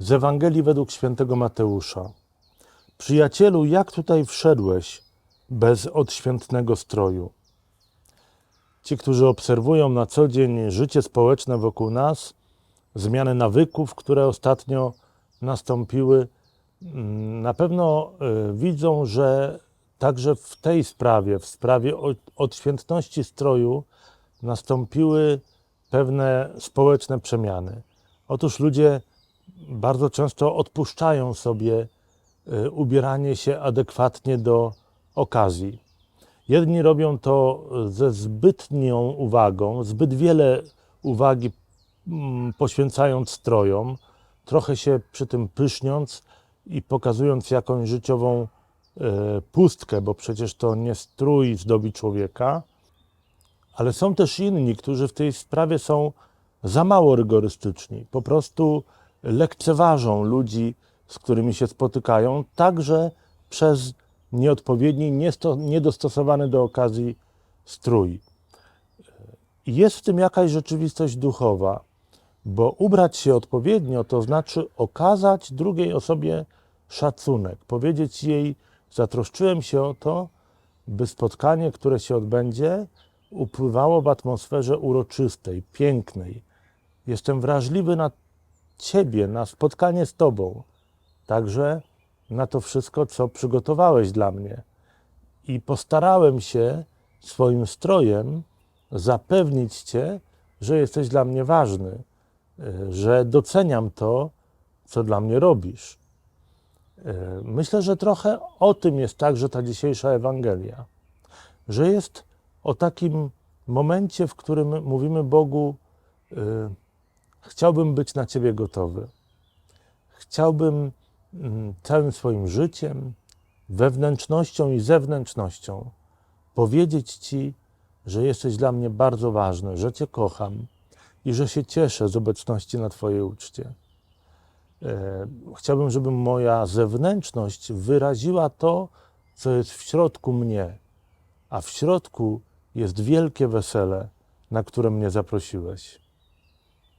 Z Ewangelii według świętego Mateusza. Przyjacielu, jak tutaj wszedłeś bez odświętnego stroju? Ci, którzy obserwują na co dzień życie społeczne wokół nas, zmiany nawyków, które ostatnio nastąpiły, mm, na pewno y, widzą, że także w tej sprawie, w sprawie odświętności stroju, nastąpiły pewne społeczne przemiany. Otóż ludzie bardzo często odpuszczają sobie y, ubieranie się adekwatnie do okazji. Jedni robią to ze zbytnią uwagą, zbyt wiele uwagi mm, poświęcając strojom, trochę się przy tym pyszniąc i pokazując jakąś życiową e, pustkę, bo przecież to nie strój zdobi człowieka. Ale są też inni, którzy w tej sprawie są za mało rygorystyczni. Po prostu lekceważą ludzi, z którymi się spotykają, także przez nieodpowiedni, niedostosowany do okazji strój. Jest w tym jakaś rzeczywistość duchowa, bo ubrać się odpowiednio to znaczy okazać drugiej osobie szacunek, powiedzieć jej, zatroszczyłem się o to, by spotkanie, które się odbędzie, upływało w atmosferze uroczystej, pięknej. Jestem wrażliwy na Ciebie, na spotkanie z Tobą, także na to wszystko, co przygotowałeś dla mnie. I postarałem się swoim strojem zapewnić Cię, że jesteś dla mnie ważny, y, że doceniam to, co dla mnie robisz. Y, Myślę, że trochę o tym jest także ta dzisiejsza Ewangelia, że jest o takim momencie, w którym mówimy Bogu: y, Chciałbym być na Ciebie gotowy. Chciałbym mm, całym swoim życiem, wewnętrznością i zewnętrznością powiedzieć Ci, że jesteś dla mnie bardzo ważny, że Cię kocham i że się cieszę z obecności na Twojej uczcie. E, Chciałbym, żeby moja zewnętrzność wyraziła to, co jest w środku mnie, a w środku jest wielkie wesele, na które mnie zaprosiłeś.